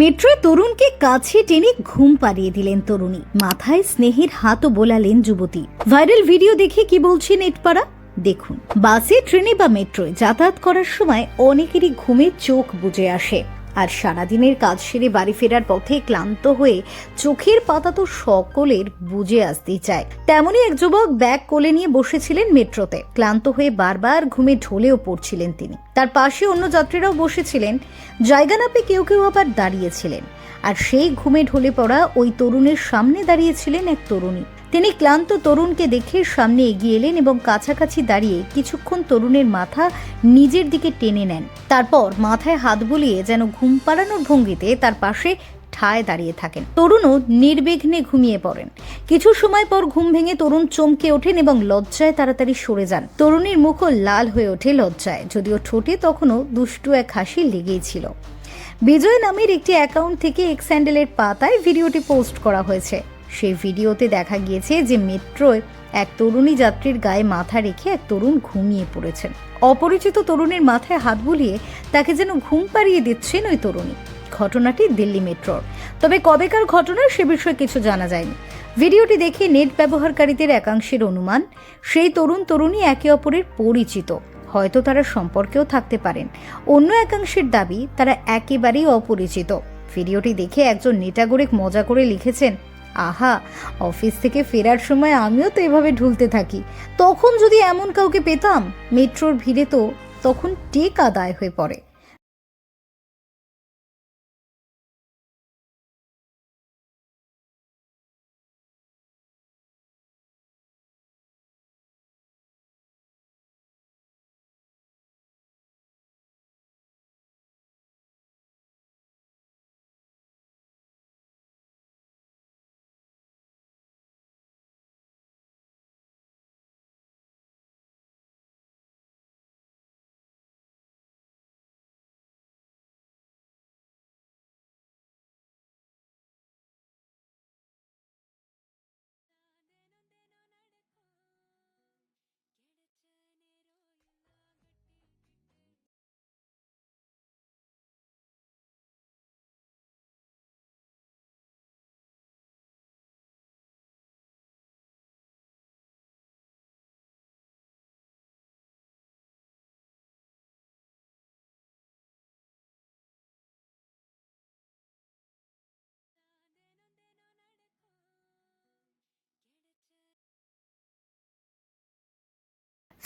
মেট্রোয় তরুণকে কাছে টেনে ঘুম পাড়িয়ে দিলেন তরুণী। মাথায় স্নেহের হাতও বোলালেন যুবতী। ভাইরাল ভিডিও দেখে কি বলছে নেটপাড়া দেখুন, বাসে, ট্রেনে বা মেট্রোয় যাতায়াত করার সময় অনেকেরই ঘুমে চোখ বুজে আসে। আর সারাদিনের কাজ সেরে বাড়ি ফেরার পথে ক্লান্ত হয়ে চোখের পাতা তো সকলের বুঝে আসতেই চায়। তেমনই এক যুবক ব্যাগ কোলে নিয়ে বসেছিলেন মেট্রোতে। ক্লান্ত হয়ে বারবার ঘুমে ঢলেও পড়ছিলেন তিনি। তার পাশে অন্য যাত্রীরাও বসেছিলেন। জায়গা না পেয়ে কেউ কেউ আবার দাঁড়িয়েছিলেন। আর সেই ঘুমে ঢলে পড়া ওই তরুণের সামনে দাঁড়িয়েছিলেন এক তরুণী। তিনি ক্লান্ত তরুণকে দেখে সামনে এগিয়ে এলেন এবং কাছাকাছি দাঁড়িয়ে কিছুক্ষণ তরুণের মাথা নিজের দিকে টেনে নেন। তারপর মাথায় হাত বুলিয়ে যেন ঘুম পাড়ানোর ভঙ্গিতে তার পাশে ঠায় দাঁড়িয়ে থাকেন। তরুণও নির্বিঘ্নে ঘুমিয়ে পড়েন। কিছু সময় পর ঘুম ভেঙে তরুণ চমকে ওঠেন এবং লজ্জায় তাড়াতাড়ি সরে যান। তরুণীর মুখও লাল হয়ে ওঠে লজ্জায়, যদিও ঠোঁটে তখনও দুষ্টু এক হাসি লেগেই ছিল। বিজয় নামের একটি অ্যাকাউন্ট থেকে এক্স স্যান্ডেলের পাতায় ভিডিওটি পোস্ট করা হয়েছে। সেই ভিডিওতে দেখা গিয়েছে যে মেট্রোয় এক তরুণী যাত্রীর গায়ে মাথা রেখে এক তরুণ ঘুমিয়ে পড়েছেন। অপরিচিত তরুণীর মাথায় হাত বুলিয়ে তাকে যেন ঘুম পাড়িয়ে দিচ্ছেন ওই তরুণী। ঘটনাটি দিল্লি মেট্রোর তবে কবেকার ঘটনা সে বিষয়ে কিছু জানা যায়নি। ভিডিওটি দেখে নেট ব্যবহারকারীদের একাংশের অনুমান, সেই তরুণ তরুণী একে অপরের পরিচিত। হয়তো তারা সম্পর্কেও থাকতে পারেন। অন্য একাংশের দাবি, তারা একেবারেই অপরিচিত। ভিডিওটি দেখে একজন নেটাগরিক মজা করে লিখেছেন, আহা, অফিস থেকে ফেরার সময় আমিও তো এভাবে ঢুলতে থাকি। তখন যদি এমন কাউকে পেতাম, মেট্রোর ভিড়ে তো তখন টেক আদায় হয়ে পড়ে।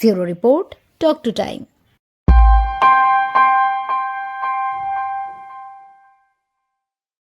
Zero Report, Talk to Time.